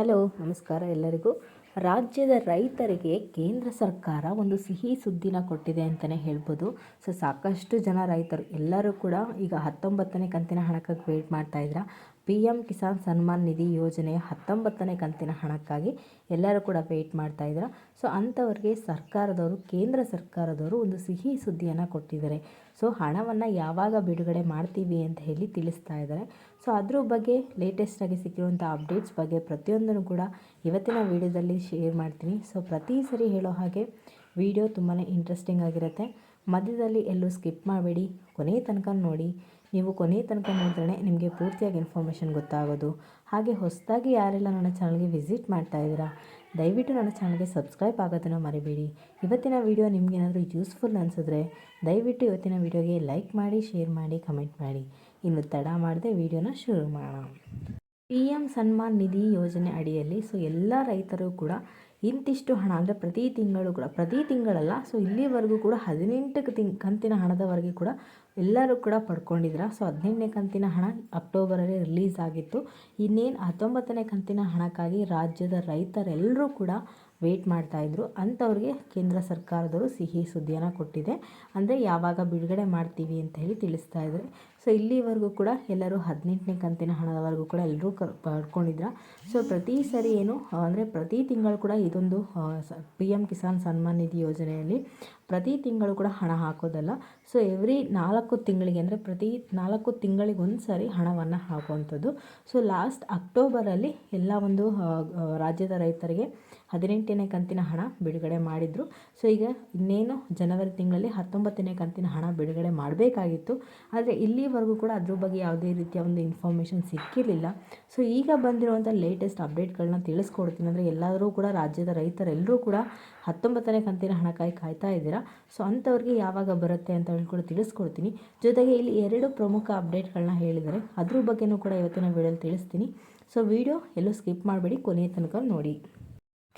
Hello, ನಮಸ್ಕಾರ ಎಲ್ಲರಿಗೂ. ರಾಜ್ಯದ ರೈತರಿಗೆ ಕೇಂದ್ರ ಸರ್ಕಾರ ಒಂದು ಸಿಹಿ ಸುದ್ದಿನ ಕೊಟ್ಟಿದೆ ಅಂತಲೇ ಹೇಳ್ಬೋದು. ಸೊ, ಸಾಕಷ್ಟು ಜನ ರೈತರು ಎಲ್ಲರೂ ಕೂಡ ಈಗ ಹತ್ತೊಂಬತ್ತನೇ ಕಂತಿನ ಹಣಕ್ಕಾಗಿ ವೇಟ್ ಮಾಡ್ತಾ ಇದ್ರ. ಪಿ ಎಂ ಕಿಸಾನ್ ಸನ್ಮಾನ್ ನಿಧಿ ಯೋಜನೆಯ ಹತ್ತೊಂಬತ್ತನೇ ಕಂತಿನ ಹಣಕ್ಕಾಗಿ ಎಲ್ಲರೂ ಕೂಡ ವೇಟ್ ಮಾಡ್ತಾ ಇದ್ದಾರೆ ಸೊ, ಅಂಥವ್ರಿಗೆ ಸರ್ಕಾರದವರು, ಕೇಂದ್ರ ಸರ್ಕಾರದವರು ಒಂದು ಸಿಹಿ ಸುದ್ದಿಯನ್ನು ಕೊಟ್ಟಿದ್ದಾರೆ. ಸೊ, ಹಣವನ್ನು ಯಾವಾಗ ಬಿಡುಗಡೆ ಮಾಡ್ತೀವಿ ಅಂತ ಹೇಳಿ ತಿಳಿಸ್ತಾ ಇದ್ದಾರೆ. ಸೊ ಅದ್ರ ಬಗ್ಗೆ ಲೇಟೆಸ್ಟಾಗಿ ಸಿಕ್ಕಿರುವಂಥ ಅಪ್ಡೇಟ್ಸ್ ಬಗ್ಗೆ ಪ್ರತಿಯೊಂದನ್ನು ಕೂಡ ಇವತ್ತಿನ ವೀಡಿಯೋದಲ್ಲಿ ಶೇರ್ ಮಾಡ್ತೀನಿ. ಸೊ ಪ್ರತಿ ಸರಿ ಹೇಳೋ ಹಾಗೆ ವಿಡಿಯೋ ತುಂಬಾ ಇಂಟ್ರೆಸ್ಟಿಂಗ್ ಆಗಿರುತ್ತೆ. ಮಧ್ಯದಲ್ಲಿ ಎಲ್ಲೂ ಸ್ಕಿಪ್ ಮಾಡಬೇಡಿ. ಕೊನೆಯ ತನಕ ನೋಡಿ. ನೀವು ಕೊನೆಯ ತನಕ ನೋಡಿದ್ರೆ ನಿಮಗೆ ಪೂರ್ತಿಯಾಗಿ ಇನ್ಫಾರ್ಮೇಷನ್ ಗೊತ್ತಾಗೋದು. ಹಾಗೆ ಹೊಸದಾಗಿ ಯಾರೆಲ್ಲ ನನ್ನ ಚಾನಲ್ಗೆ ವಿಸಿಟ್ ಮಾಡ್ತಾ ಇದ್ದೀರಾ, ದಯವಿಟ್ಟು ನನ್ನ ಚಾನಲ್ಗೆ ಸಬ್ಸ್ಕ್ರೈಬ್ ಆಗೋದನ್ನು ಮರಿಬೇಡಿ. ಇವತ್ತಿನ ವೀಡಿಯೋ ನಿಮಗೇನಾದರೂ ಯೂಸ್ಫುಲ್ ಅನಿಸಿದ್ರೆ ದಯವಿಟ್ಟು ಇವತ್ತಿನ ವೀಡಿಯೋಗೆ ಲೈಕ್ ಮಾಡಿ, ಶೇರ್ ಮಾಡಿ, ಕಮೆಂಟ್ ಮಾಡಿ. ಇನ್ನು ತಡ ಮಾಡದೆ ವೀಡಿಯೋನ ಶುರು ಮಾಡೋಣ. ಪಿ ಎಂ ಸನ್ಮಾನ್ ನಿಧಿ ಯೋಜನೆ ಅಡಿಯಲ್ಲಿ ಸೊ ಎಲ್ಲ ರೈತರು ಕೂಡ ಇಂತಿಷ್ಟು ಹಣ ಅಂದರೆ ಪ್ರತಿ ತಿಂಗಳು ಕೂಡ, ಪ್ರತಿ ತಿಂಗಳಲ್ಲ ಸೊ ಇಲ್ಲಿವರೆಗೂ ಕೂಡ ಹದಿನೆಂಟು ತಿಂಗ್ ಕಂತಿನ ಹಣದವರೆಗೆ ಕೂಡ ಎಲ್ಲರೂ ಕೂಡ ಪಡ್ಕೊಂಡಿದ್ರ. ಸೊ ಹದಿನೆಂಟನೇ ಕಂತಿನ ಹಣ ಅಕ್ಟೋಬರಲ್ಲಿ ರಿಲೀಸ್ ಆಗಿತ್ತು. ಇನ್ನೇನು ಹತ್ತೊಂಬತ್ತನೇ ಕಂತಿನ ಹಣಕ್ಕಾಗಿ ರಾಜ್ಯದ ರೈತರೆಲ್ಲರೂ ಕೂಡ ವೇಟ್ ಮಾಡ್ತಾಯಿದ್ರು ಅಂಥವ್ರಿಗೆ ಕೇಂದ್ರ ಸರ್ಕಾರದವರು ಸಿಹಿ ಸುದ್ದಿಯನ್ನು ಕೊಟ್ಟಿದೆ. ಅಂದರೆ ಯಾವಾಗ ಬಿಡುಗಡೆ ಮಾಡ್ತೀವಿ ಅಂತ ಹೇಳಿ ತಿಳಿಸ್ತಾ ಇದ್ದಾರೆ ಸೊ ಇಲ್ಲಿವರೆಗೂ ಕೂಡ ಎಲ್ಲರೂ ಹದಿನೆಂಟನೇ ಕಂತಿನ ಹಣದವರೆಗೂ ಕೂಡ ಎಲ್ಲರೂ ಕ, ಪಡ್ಕೊಂಡಿದ್ರು. ಸೊ ಪ್ರತಿ ಸರಿ ಏನು, ಅಂದರೆ ಪ್ರತಿ ತಿಂಗಳು ಕೂಡ ಇದೊಂದು ಪಿ ಎಂ ಕಿಸಾನ್ ಸನ್ಮಾನ್ ನಿಧಿ ಯೋಜನೆಯಲ್ಲಿ ಪ್ರತಿ ತಿಂಗಳು ಕೂಡ ಹಣ ಹಾಕೋದಲ್ಲ. ಸೊ ಎವ್ರಿ ನಾಲ್ಕು ತಿಂಗಳಿಗೆ, ಅಂದರೆ ಪ್ರತಿ ನಾಲ್ಕು ತಿಂಗಳಿಗೆ ಒಂದು ಸಾರಿ ಹಣವನ್ನು ಹಾಕುವಂಥದ್ದು. ಸೊ ಲಾಸ್ಟ್ ಅಕ್ಟೋಬರಲ್ಲಿ ಎಲ್ಲ ಒಂದು ರಾಜ್ಯದ ರೈತರಿಗೆ ಹದಿನೆಂಟನೇ ಕಂತಿನ ಹಣ ಬಿಡುಗಡೆ ಮಾಡಿದರು. ಸೊ ಈಗ ಇನ್ನೇನು ಜನವರಿ ತಿಂಗಳಲ್ಲಿ ಹತ್ತೊಂಬತ್ತನೇ ಕಂತಿನ ಹಣ ಬಿಡುಗಡೆ ಮಾಡಬೇಕಾಗಿತ್ತು. ಆದರೆ ಇಲ್ಲಿವರೆಗೂ ಕೂಡ ಅದ್ರ ಬಗ್ಗೆ ಯಾವುದೇ ರೀತಿಯ ಒಂದು ಇನ್ಫಾರ್ಮೇಷನ್ ಸಿಕ್ಕಿರಲಿಲ್ಲ. ಸೊ ಈಗ ಬಂದಿರುವಂಥ ಲೇಟೆಸ್ಟ್ ಅಪ್ಡೇಟ್ಗಳನ್ನ ತಿಳಿಸ್ಕೊಡ್ತೀನಿ. ಅಂದರೆ ಎಲ್ಲರೂ ಕೂಡ ರಾಜ್ಯದ ರೈತರೆಲ್ಲರೂ ಕೂಡ ಹತ್ತೊಂಬತ್ತನೇ ಕಂತಿನ ಹಣಕ್ಕಾಗಿ ಕಾಯ್ತಾ ಇದ್ದೀರಾ? ಸೊ ಅಂಥವ್ರಿಗೆ ಯಾವಾಗ ಬರುತ್ತೆ ಅಂತ ಹೇಳಿ ಕೂಡ ತಿಳಿಸ್ಕೊಡ್ತೀನಿ. ಜೊತೆಗೆ ಇಲ್ಲಿ ಎರಡು ಪ್ರಮುಖ ಅಪ್ಡೇಟ್ಗಳನ್ನ ಹೇಳಿದರೆ ಅದ್ರ ಬಗ್ಗೆನೂ ಕೂಡ ಇವತ್ತಿನ ವೀಡಿಯೋಲಿ ತಿಳಿಸ್ತೀನಿ. ಸೊ ವಿಡಿಯೋ ಎಲ್ಲೂ ಸ್ಕಿಪ್ ಮಾಡಬೇಡಿ. ಕೊನೆಯ ತನಕ ನೋಡಿ.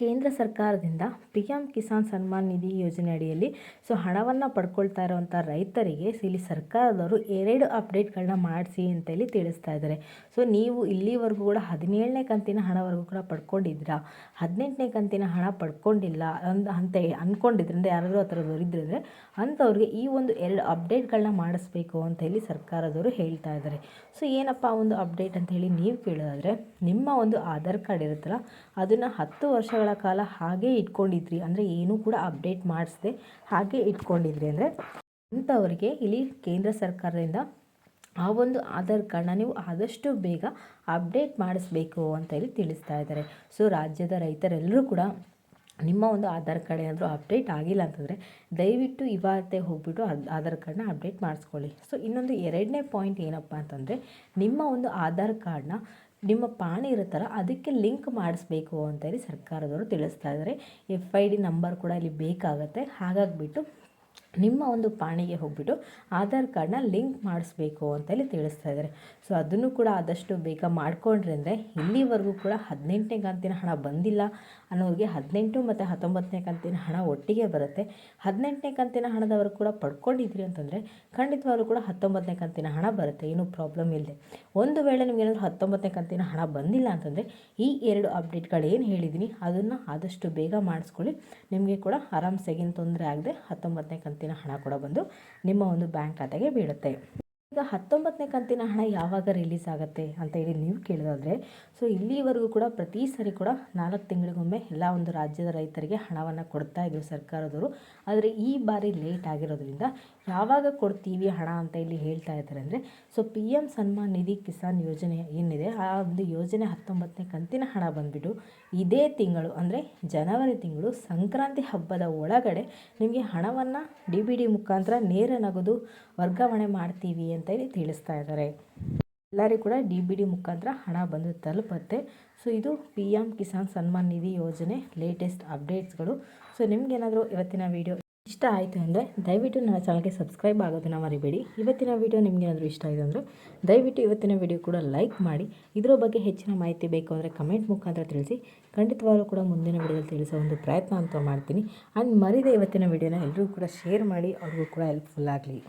ಕೇಂದ್ರ ಸರ್ಕಾರದಿಂದ ಪಿ ಎಂ ಕಿಸಾನ್ ಸನ್ಮಾನ್ ನಿಧಿ ಯೋಜನೆ ಅಡಿಯಲ್ಲಿ ಸೊ ಹಣವನ್ನು ಪಡ್ಕೊಳ್ತಾ ಇರುವಂಥ ರೈತರಿಗೆ ಇಲ್ಲಿ ಸರ್ಕಾರದವರು ಎರಡು ಅಪ್ಡೇಟ್ಗಳನ್ನ ಮಾಡಿಸಿ ಅಂತೇಳಿ ತಿಳಿಸ್ತಾ ಇದ್ದಾರೆ. ಸೊ ನೀವು ಇಲ್ಲಿವರೆಗೂ ಕೂಡ ಹದಿನೇಳನೇ ಕಂತಿನ ಹಣವರೆಗೂ ಕೂಡ ಪಡ್ಕೊಂಡಿದ್ದೀರಾ? ಹದಿನೆಂಟನೇ ಕಂತಿನ ಹಣ ಪಡ್ಕೊಂಡಿಲ್ಲ ಅಂತ ಅಂದ್ಕೊಂಡಿದ್ರೆ ಅಂದರೆ ಯಾರಾದರೂ ಆ ಥರದವ್ರು ಇದ್ದರೆ ಅಂಥವ್ರಿಗೆ ಈ ಒಂದು ಎರಡು ಅಪ್ಡೇಟ್ಗಳನ್ನ ಮಾಡಿಸ್ಬೇಕು ಅಂತ ಹೇಳಿ ಸರ್ಕಾರದವರು ಹೇಳ್ತಾ ಇದ್ದಾರೆ. ಸೊ ಏನಪ್ಪ ಒಂದು ಅಪ್ಡೇಟ್ ಅಂತ ಹೇಳಿ ನೀವು ಕೇಳೋದಾದರೆ ನಿಮ್ಮ ಒಂದು ಆಧಾರ್ ಕಾರ್ಡ್ ಇರುತ್ತಲ್ಲ, ಅದನ್ನು ಹತ್ತು ವರ್ಷಗಳ ಕಾಲ ಹಾಗೆ ಇಟ್ಕೊಂಡಿದ್ರಿ. ಅಂದರೆ ಏನೂ ಕೂಡ ಅಪ್ಡೇಟ್ ಮಾಡಿಸದೆ ಹಾಗೆ ಇಟ್ಕೊಂಡಿದ್ರಿ. ಅಂದರೆ ಅಂಥವ್ರಿಗೆ ಇಲ್ಲಿ ಕೇಂದ್ರ ಸರ್ಕಾರದಿಂದ ಆ ಒಂದು ಆಧಾರ್ ಕಾರ್ಡ್ನ ನೀವು ಆದಷ್ಟು ಬೇಗ ಅಪ್ಡೇಟ್ ಮಾಡಿಸ್ಬೇಕು ಅಂತ ಹೇಳಿ ತಿಳಿಸ್ತಾ ಇದ್ದಾರೆ. ಸೊ, ರಾಜ್ಯದ ರೈತರೆಲ್ಲರೂ ಕೂಡ ನಿಮ್ಮ ಒಂದು ಆಧಾರ್ ಕಾರ್ಡ್ ಏನಾದರೂ ಅಪ್ಡೇಟ್ ಆಗಿಲ್ಲ ಅಂತಂದರೆ ದಯವಿಟ್ಟು ಇವತ್ತೇ ಹೋಗ್ಬಿಟ್ಟು ಆಧಾರ್ ಕಾರ್ಡ್ನ ಅಪ್ಡೇಟ್ ಮಾಡಿಸ್ಕೊಳ್ಳಿ. ಸೊ, ಇನ್ನೊಂದು ಎರಡನೇ ಪಾಯಿಂಟ್ ಏನಪ್ಪ ಅಂತಂದರೆ ನಿಮ್ಮ ಒಂದು ಆಧಾರ್ ಕಾರ್ಡ್ನ ನಿಮ್ಮ ಪಾಣಿ ಇರುತ್ತಲ್ಲ ಅದಕ್ಕೆ ಲಿಂಕ್ ಮಾಡಿಸ್ಬೇಕು ಅಂತೇಳಿ ಸರ್ಕಾರದವರು ತಿಳಿಸ್ತಾ ಇದ್ದಾರೆ ಎಫ್ ಐ ಡಿ ನಂಬರ್ ಕೂಡ ಇಲ್ಲಿ ಬೇಕಾಗುತ್ತೆ. ಹಾಗಾಗಿಬಿಟ್ಟು ನಿಮ್ಮ ಒಂದು ಪಾಣಿಗೆ ಹೋಗ್ಬಿಟ್ಟು ಆಧಾರ್ ಕಾರ್ಡ್ನ ಲಿಂಕ್ ಮಾಡಿಸ್ಬೇಕು ಅಂತೇಳಿ ತಿಳಿಸ್ತಾ ಇದ್ದಾರೆ. ಸೊ, ಅದನ್ನು ಕೂಡ ಆದಷ್ಟು ಬೇಗ ಮಾಡಿಕೊಂಡ್ರೆ ಅಂದರೆ ಇಲ್ಲಿವರೆಗೂ ಕೂಡ ಹದಿನೆಂಟನೇ ಕಂತಿನ ಹಣ ಬಂದಿಲ್ಲ ಅನ್ನೋರಿಗೆ ಹದಿನೆಂಟು ಮತ್ತು ಹತ್ತೊಂಬತ್ತನೇ ಕಂತಿನ ಹಣ ಒಟ್ಟಿಗೆ ಬರುತ್ತೆ. ಹದಿನೆಂಟನೇ ಕಂತಿನ ಹಣದವರು ಕೂಡ ಪಡ್ಕೊಂಡಿದ್ರಿ ಅಂತಂದರೆ ಖಂಡಿತವಾಗ್ಲೂ ಕೂಡ ಹತ್ತೊಂಬತ್ತನೇ ಕಂತಿನ ಹಣ ಬರುತ್ತೆ. ಏನೂ ಪ್ರಾಬ್ಲಮ್ ಇಲ್ಲದೆ. ಒಂದು ವೇಳೆ ನಿಮಗೇನಾದರೂ ಹತ್ತೊಂಬತ್ತನೇ ಕಂತಿನ ಹಣ ಬಂದಿಲ್ಲ ಅಂತಂದರೆ ಈ ಎರಡು ಅಪ್ಡೇಟ್ಗಳು ಏನು ಹೇಳಿದ್ದೀನಿ, ಅದನ್ನು ಆದಷ್ಟು ಬೇಗ ಮಾಡಿಸ್ಕೊಳ್ಳಿ. ನಿಮಗೆ ಕೂಡ ಆರಾಮ್ಸೆಗಿನ ತೊಂದರೆ ಆಗದೆ ಹತ್ತೊಂಬತ್ತನೇ ಕಂತಿನ ಹಣ ಕೂಡ ಬಂದು ನಿಮ್ಮ ಒಂದು ಬ್ಯಾಂಕ್ ಖಾತೆಗೆ ಬೀಳುತ್ತೆ. ಈಗ ಹತ್ತೊಂಬತ್ತನೇ ಕಂತಿನ ಹಣ ಯಾವಾಗ ರಿಲೀಸ್ ಆಗುತ್ತೆ ಅಂತ ಹೇಳಿ ನೀವು ಕೇಳಿದಾದರೆ, ಸೊ ಇಲ್ಲಿವರೆಗೂ ಕೂಡ ಪ್ರತಿ ಸರಿ ಕೂಡ ನಾಲ್ಕು ತಿಂಗಳಿಗೊಮ್ಮೆ ಎಲ್ಲ ಒಂದು ರಾಜ್ಯದ ರೈತರಿಗೆ ಹಣವನ್ನು ಕೊಡ್ತಾ ಇದ್ದರು ಸರ್ಕಾರದವರು. ಆದರೆ ಈ ಬಾರಿ ಲೇಟ್ ಆಗಿರೋದ್ರಿಂದ ಯಾವಾಗ ಕೊಡ್ತೀವಿ ಹಣ ಅಂತ ಇಲ್ಲಿ ಹೇಳ್ತಾ ಇದ್ದಾರೆ ಅಂದರೆ, so P M Samman Nidhi Kisan ಯೋಜನೆ ಏನಿದೆ, ಆ ಒಂದು ಯೋಜನೆ ಹತ್ತೊಂಬತ್ತನೇ ಕಂತಿನ ಹಣ ಬಂದುಬಿಟ್ಟು ಇದೇ ತಿಂಗಳು ಅಂದರೆ ಜನವರಿ ತಿಂಗಳು ಸಂಕ್ರಾಂತಿ ಹಬ್ಬದ ಒಳಗಡೆ ನಿಮಗೆ ಹಣವನ್ನು ಡಿ ಬಿ ಡಿ ಮುಖಾಂತರ ನೇರ ನಗದು ವರ್ಗಾವಣೆ ಮಾಡ್ತೀವಿ ಅಂತ ಇಲ್ಲಿ ತಿಳಿಸ್ತಾ ಇದ್ದಾರೆ. ಎಲ್ಲರಿಗೂ ಕೂಡ ಡಿ ಬಿ ಡಿ ಮುಖಾಂತರ ಹಣ ಬಂದು ತಲುಪುತ್ತೆ. ಸೊ ಇದು ಪಿ ಎಂ ಕಿಸಾನ್ ಸನ್ಮಾನ್ ನಿಧಿ ಯೋಜನೆ ಲೇಟೆಸ್ಟ್ ಅಪ್ಡೇಟ್ಸ್ಗಳು ಸೊ ನಿಮಗೇನಾದರೂ ಇವತ್ತಿನ ವೀಡಿಯೋ ಇಷ್ಟ ಆಯಿತು ಅಂದರೆ ದಯವಿಟ್ಟು ನನ್ನ ಚಾನಲ್ಗೆ ಸಬ್ಸ್ಕ್ರೈಬ್ ಆಗೋದನ್ನು ಮರಿಬೇಡಿ. ಇವತ್ತಿನ ವೀಡಿಯೋ ನಿಮಗೇನಾದರೂ ಇಷ್ಟ ಆಯಿತು ಅಂದರೆ ದಯವಿಟ್ಟು ಇವತ್ತಿನ ವೀಡಿಯೋ ಕೂಡ ಲೈಕ್ ಮಾಡಿ. ಇದರ ಬಗ್ಗೆ ಹೆಚ್ಚಿನ ಮಾಹಿತಿ ಬೇಕು ಅಂದರೆ ಕಮೆಂಟ್ ಮುಖಾಂತರ ತಿಳಿಸಿ. ಖಂಡಿತವಾಗೂ ಕೂಡ ಮುಂದಿನ ವೀಡಿಯೋದಲ್ಲಿ ತಿಳಿಸೋ ಒಂದು ಪ್ರಯತ್ನ ಅಂತ ಮಾಡ್ತೀನಿ. ಆ್ಯಂಡ್ ಮರಿದೆ ಇವತ್ತಿನ ವೀಡಿಯೋನ ಎಲ್ಲರೂ ಕೂಡ ಶೇರ್ ಮಾಡಿ. ಅವ್ರಿಗೂ ಕೂಡ ಹೆಲ್ಪ್ಫುಲ್ ಆಗಲಿ.